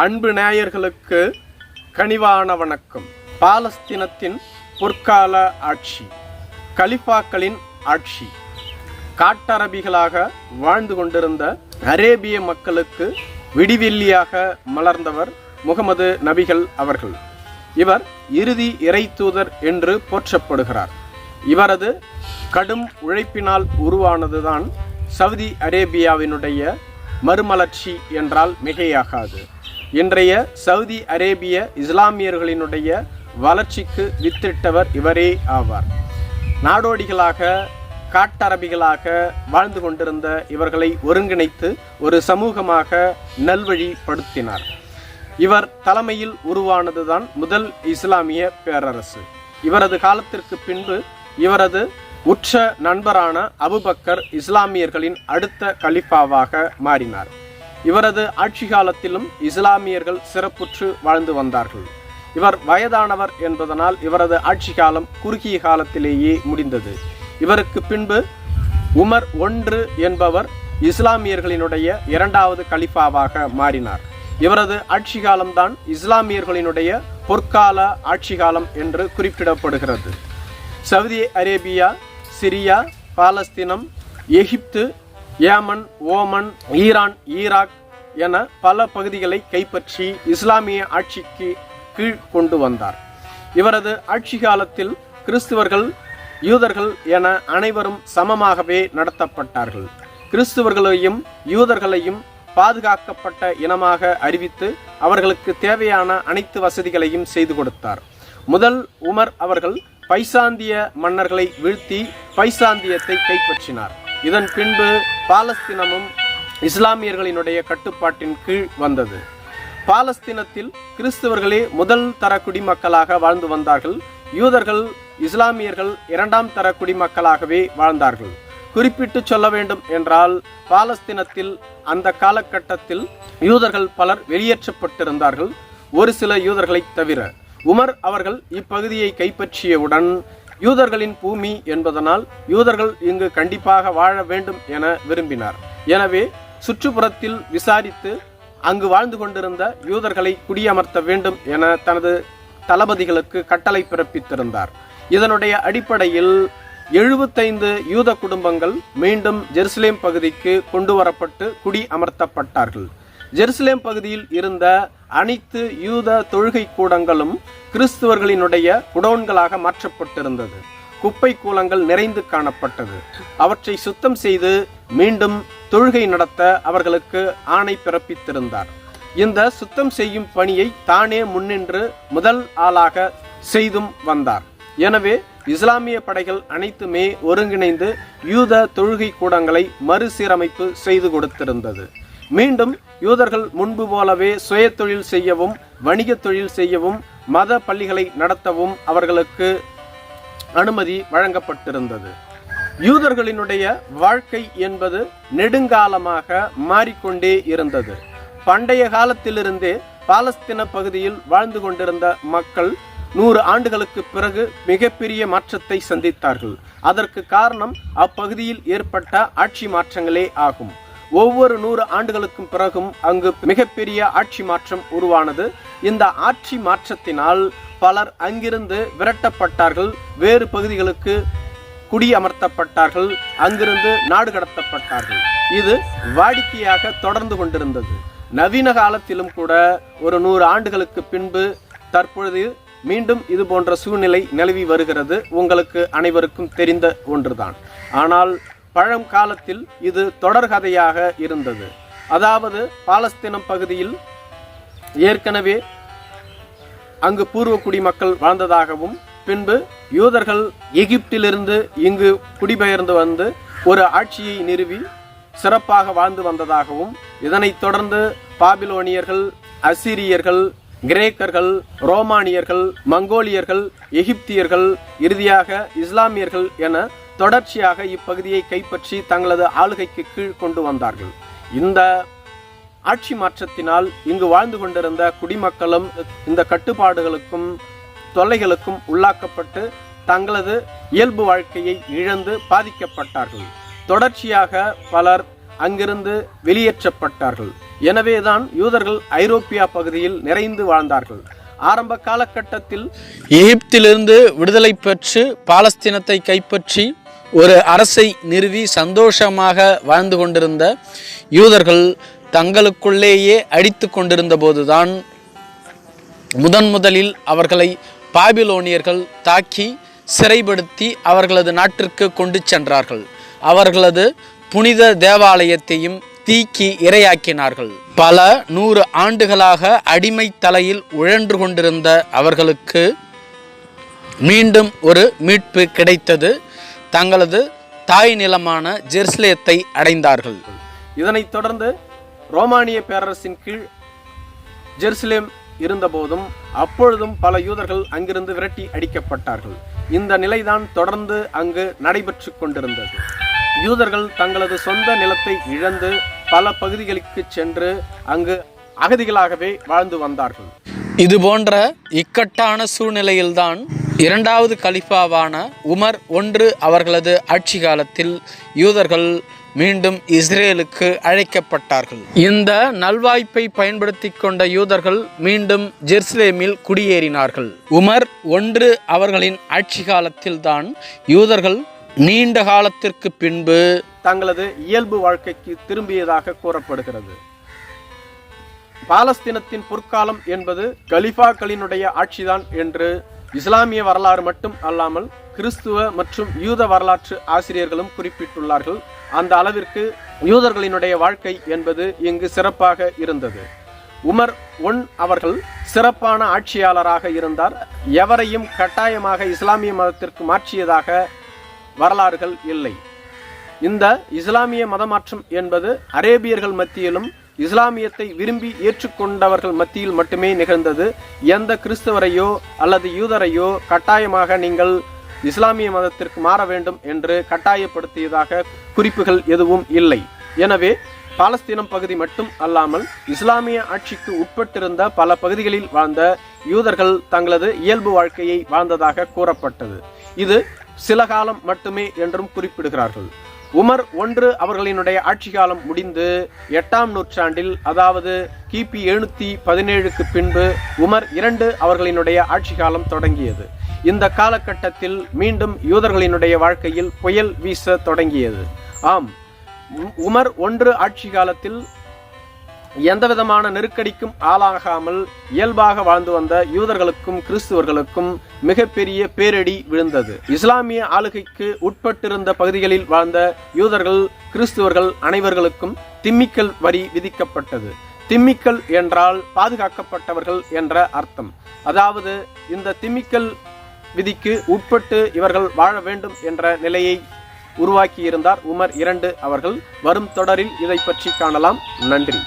அன்பு நேயர்களுக்கு கனிவான வணக்கம். பாலஸ்தீனத்தின் பொற்கால ஆட்சி கலிஃபாக்களின் ஆட்சி. காட்டரபிகளாக வாழ்ந்து கொண்டிருந்த அரேபிய மக்களுக்கு விடிவெள்ளியாக மலர்ந்தவர் முகமது நபிகள் அவர்கள். இவர் இறுதி இறைத்தூதர் என்று போற்றப்படுகிறார். இவரது கடும் உழைப்பினால் உருவானதுதான் சவுதி அரேபியாவினுடைய மறுமலர்ச்சி என்றால் மிகையாகாது. இன்றைய சவுதி அரேபிய இஸ்லாமியர்களினுடைய வளர்ச்சிக்கு வித்திட்டவர் இவரே ஆவார். நாடோடிகளாக காட்டரபிகளாக வாழ்ந்து கொண்டிருந்த இவர்களை ஒருங்கிணைத்து ஒரு சமூகமாக நல்வழிப்படுத்தினார். இவர் தலைமையில் உருவானதுதான் முதல் இஸ்லாமிய பேரரசு. இவரது காலத்திற்கு பின்பு இவரது உற்ற நண்பரான அபுபக்கர் இஸ்லாமியர்களின் அடுத்த கலிஃபாவாக மாறினார். இவரது ஆட்சி காலத்திலும் இஸ்லாமியர்கள் சிறப்புற்று வாழ்ந்து வந்தார்கள். இவர் வயதானவர் என்பதனால் இவரது ஆட்சி காலம் குறுகிய காலத்திலேயே முடிந்தது. இவருக்கு பின்பு உமர் ஒன்று என்பவர் இஸ்லாமியர்களினுடைய இரண்டாவது கலிஃபாவாக மாறினார். இவரது ஆட்சி காலம்தான் இஸ்லாமியர்களினுடைய பொற்கால ஆட்சி காலம் என்று குறிப்பிடப்படுகிறது. சவுதி அரேபியா சிரியா பாலஸ்தீனம் எகிப்து ஏமன் ஓமன் ஈரான் ஈராக் என பல பகுதிகளை கைப்பற்றி இஸ்லாமிய ஆட்சிக்கு கீழ் கொண்டு வந்தார். இவரது ஆட்சி காலத்தில் கிறிஸ்துவர்கள் யூதர்கள் என அனைவரும் சமமாகவே நடத்தப்பட்டார்கள். கிறிஸ்துவர்களையும் யூதர்களையும் பாதுகாக்கப்பட்ட இனமாக அறிவித்து அவர்களுக்கு தேவையான அனைத்து வசதிகளையும் செய்து கொடுத்தார். முதல் உமர் அவர்கள் பைசாந்திய மன்னர்களை வீழ்த்தி பைசாந்தியத்தை கைப்பற்றினார். இதன் பின்பு பாலஸ்தீனமும் இஸ்லாமியர்களினுடைய கட்டுப்பாட்டின் கீழ் வந்தது. பாலஸ்தீனத்தில் கிறிஸ்தவர்களே முதல் தர குடிமக்களாக வாழ்ந்து வந்தார்கள். யூதர்கள் இஸ்லாமியர்கள் இரண்டாம் தர குடிமக்களாகவே வாழ்ந்தார்கள். குறிப்பிட்டு சொல்ல வேண்டும் என்றால் பாலஸ்தீனத்தில் அந்த காலகட்டத்தில் யூதர்கள் பலர் வெளியேற்றப்பட்டிருந்தார்கள். ஒரு சில யூதர்களை தவிர உமர் அவர்கள் இப்பகுதியை கைப்பற்றியவுடன் யூதர்களின் பூமி என்பதனால் யூதர்கள் இங்கு கண்டிப்பாக வாழ வேண்டும் என விரும்பினார். எனவே சுற்றுப்புறத்தில் விசாரித்து அங்கு வாழ்ந்து கொண்டிருந்த யூதர்களை குடியமர்த்த வேண்டும் என தனது தளபதிகளுக்கு கட்டளை பிறப்பித்திருந்தார். இதனுடைய அடிப்படையில் எழுபத்தைந்து யூத குடும்பங்கள் மீண்டும் ஜெருசலேம் பகுதிக்கு கொண்டு வரப்பட்டு குடி அமர்த்தப்பட்டார்கள் ஜெருசலேம் பகுதியில் இருந்த அனைத்து யூத தொழுகை கூடங்களும் கிறிஸ்துவர்களினுடைய குடோன்களாக மாற்றப்பட்டிருந்தது. குப்பை கூலங்கள் நிறைந்து காணப்பட்டது. அவற்றை சுத்தம் செய்து மீண்டும் தொழுகை நடத்த அவர்களுக்கு ஆணை பிறப்பித்திருந்தார். இந்த சுத்தம் செய்யும் பணியை தானே முன்னின்று முதல் ஆளாக செய்தும் வந்தார். எனவே இஸ்லாமிய படைகள் அனைத்துமே ஒருங்கிணைந்து யூத தொழுகை கூடங்களை மறுசீரமைப்பு செய்து கொடுத்திருந்தது. மீண்டும் யூதர்கள் முன்பு போலவே சுய தொழில் செய்யவும் வணிக தொழில் செய்யவும் மத பள்ளிகளை நடத்தவும் அவர்களுக்கு அனுமதி வழங்கப்பட்டிருந்தது. யூதர்களினுடைய வாழ்க்கை என்பது நெடுங்காலமாக மாறிக்கொண்டே இருந்தது. பண்டைய காலத்திலிருந்தே பாலஸ்தீன பகுதியில் வாழ்ந்து கொண்டிருந்த மக்கள் நூறு ஆண்டுகளுக்கு பிறகு மிகப்பெரிய மாற்றத்தை சந்தித்தார்கள். அதற்கு காரணம் அப்பகுதியில் ஏற்பட்ட ஆட்சி மாற்றங்களே ஆகும். ஒவ்வொரு நூறு ஆண்டுகளுக்கும் பிறகும் அங்கு மிகப்பெரிய ஆட்சி மாற்றம் உருவானது. இந்த ஆட்சி மாற்றத்தினால் பலர் அங்கிருந்து விரட்டப்பட்டார்கள். வேறு பகுதிகளுக்கு குடியமர்த்தப்பட்டார்கள். அங்கிருந்து நாடு கடத்தப்பட்டார்கள். இது வாடிக்கையாக தொடர்ந்து கொண்டிருந்தது. நவீன காலத்திலும் கூட ஒரு நூறு ஆண்டுகளுக்கு பின்பு தற்பொழுது மீண்டும் இது போன்ற சூழ்நிலை நிலவி வருகிறது. உங்களுக்கு அனைவருக்கும் தெரிந்த ஒன்றுதான். ஆனால் பழங்காலத்தில் இது தொடர்கதையாக இருந்தது. அதாவது பாலஸ்தீனம் பகுதியில் ஏற்கனவே அங்கு பூர்வ குடிமக்கள் வாழ்ந்ததாகவும் பின்பு யூதர்கள் எகிப்திலிருந்து இங்கு குடிபெயர்ந்து வந்து ஒரு ஆட்சியை நிறுவி சிறப்பாக வாழ்ந்து வந்ததாகவும் இதனைத் தொடர்ந்து பாபிலோனியர்கள் அசிரியர்கள் கிரேக்கர்கள் ரோமானியர்கள் மங்கோலியர்கள் எகிப்தியர்கள் இறுதியாக இஸ்லாமியர்கள் என தொடர்ச்சியாக இப்பகுதியை கைப்பற்றி தங்களது ஆளுகைக்கு கீழ் கொண்டு வந்தார்கள். இந்த ஆட்சி மாற்றத்தினால் இங்கு வாழ்ந்து கொண்டிருந்த குடிமக்களும் இந்த கட்டுப்பாடுகளுக்கும் தொல்லைகளுக்கும் உள்ளாக்கப்பட்டு தங்களது இயல்பு வாழ்க்கையை இழந்து பாதிக்கப்பட்டார்கள். தொடர்ச்சியாக பலர் அங்கிருந்து வெளியேற்றப்பட்டார்கள். எனவேதான் யூதர்கள் ஐரோப்பியா பகுதியில் நிறைந்து வாழ்ந்தார்கள். ஆரம்ப காலகட்டத்தில் எகிப்திலிருந்து விடுதலை பெற்று பாலஸ்தீனத்தை கைப்பற்றி ஒரு அரசை நிறுவி சந்தோஷமாக வாழ்ந்து கொண்டிருந்த யூதர்கள் தங்களுக்குள்ளேயே அடித்து கொண்டிருந்த போதுதான் முதன் முதலில் அவர்களை பாபிலோனியர்கள் தாக்கி சிறைப்படுத்தி அவர்களது நாட்டிற்கு கொண்டு சென்றார்கள். அவர்களது புனித தேவாலயத்தையும் தீக்கி இரையாக்கினார்கள். பல நூறு ஆண்டுகளாக அடிமை தலையில் உழன்று கொண்டிருந்த அவர்களுக்கு மீண்டும் ஒரு மீட்பு கிடைத்தது. தங்களது தாய் நிலமான ஜெருசலேத்தை அடைந்தார்கள். இதனைத் தொடர்ந்து ரோமானிய பேரரசின் கீழ் ஜெருசலேம் இருந்தபோதும் அப்பொழுதும் பல யூதர்கள் அங்கிருந்து விரட்டி அடிக்கப்பட்டார்கள். இந்த நிலைதான் தொடர்ந்து அங்கு நடைபெற்று கொண்டிருந்தது. யூதர்கள் தங்களது சொந்த நிலத்தை இழந்து பல பகுதிகளுக்கு சென்று அங்கு அகதிகளாகவே வாழ்ந்து வந்தார்கள். இது போன்ற இக்கட்டான சூழ்நிலையில்தான் இரண்டாவது கலிஃபாவான உமர் ஒன்று அவர்களது ஆட்சி காலத்தில் யூதர்கள் மீண்டும் இஸ்ரேலுக்கு அழைக்கப்பட்டார்கள். இந்த நல்வாய்ப்பை பயன்படுத்தி கொண்ட யூதர்கள் மீண்டும் ஜெருசலேமில் குடியேறினார்கள். உமர் ஒன்று அவர்களின் ஆட்சி காலத்தில்தான் யூதர்கள் நீண்ட காலத்திற்கு பின்பு தங்களது இயல்பு வாழ்க்கைக்கு திரும்பியதாக கூறப்படுகிறது. பாலஸ்தீனத்தின் பொற்காலம் என்பது கலிஃபாக்களினுடைய ஆட்சிதான் என்று இஸ்லாமிய வரலாறு மட்டும் அல்லாமல் கிறிஸ்துவ மற்றும் யூத வரலாற்று ஆசிரியர்களும் குறிப்பிட்டுள்ளார்கள். அந்த அளவிற்கு யூதர்களினுடைய வாழ்க்கை என்பது இங்கு சிறப்பாக இருந்தது. உமர் ஒன் அவர்கள் சிறப்பான ஆட்சியாளராக இருந்தார். எவரையும் கட்டாயமாக இஸ்லாமிய மதத்திற்கு மாற்றியதாக வரலாறுகள் இல்லை. இந்த இஸ்லாமிய மதமாற்றம் என்பது அரேபியர்கள் மத்தியிலும் இஸ்லாமியத்தை விரும்பி ஏற்றுக்கொண்டவர்கள் மத்தியில் மட்டுமே நிகழ்ந்தது. எந்த கிறிஸ்தவரையோ அல்லது யூதரையோ கட்டாயமாக நீங்கள் இஸ்லாமிய மதத்திற்கு மாற வேண்டும் என்று கட்டாயப்படுத்தியதாக குறிப்புகள் எதுவும் இல்லை. எனவே பாலஸ்தீனம் பகுதி மட்டும் அல்லாமல் இஸ்லாமிய ஆட்சிக்கு உட்பட்டிருந்த பல பகுதிகளில் வாழ்ந்த யூதர்கள் தங்களது இயல்பு வாழ்க்கையை வாழ்ந்ததாக கூறப்பட்டது. இது சில காலம் மட்டுமே என்றும் குறிப்பிடுகிறார்கள். உமர் ஒன்று அவர்களினுடைய ஆட்சி காலம் முடிந்து எட்டாம் நூற்றாண்டில் அதாவது கிபி எழுநூத்தி பதினேழுக்கு பின்பு உமர் இரண்டு அவர்களினுடைய ஆட்சி காலம் தொடங்கியது. இந்த காலகட்டத்தில் மீண்டும் யூதர்களினுடைய வாழ்க்கையில் புயல் வீச தொடங்கியது. ஆம் உமர் ஒன்று ஆட்சி காலத்தில் எந்தவிதமான நெருக்கடிக்கும் ஆளாகாமல் இயல்பாக வாழ்ந்து வந்த யூதர்களுக்கும் கிறிஸ்துவர்களுக்கும் மிகப்பெரிய பேரடி விழுந்தது. இஸ்லாமிய ஆளுகைக்கு உட்பட்டிருந்த பகுதிகளில் வாழ்ந்த யூதர்கள் கிறிஸ்துவர்கள் அனைவர்களுக்கும் திம்மிக்கல் வரி விதிக்கப்பட்டது. திம்மிக்கல் என்றால் பாதுகாக்கப்பட்டவர்கள் என்ற அர்த்தம். அதாவது இந்த திம்மிக்கல் விதிக்கு உட்பட்டு இவர்கள் வாழ வேண்டும் என்ற நிலையை உருவாக்கியிருந்தார் உமர் இரண்டு அவர்கள். வரும் தொடரில் இதை பற்றி காணலாம். நன்றி.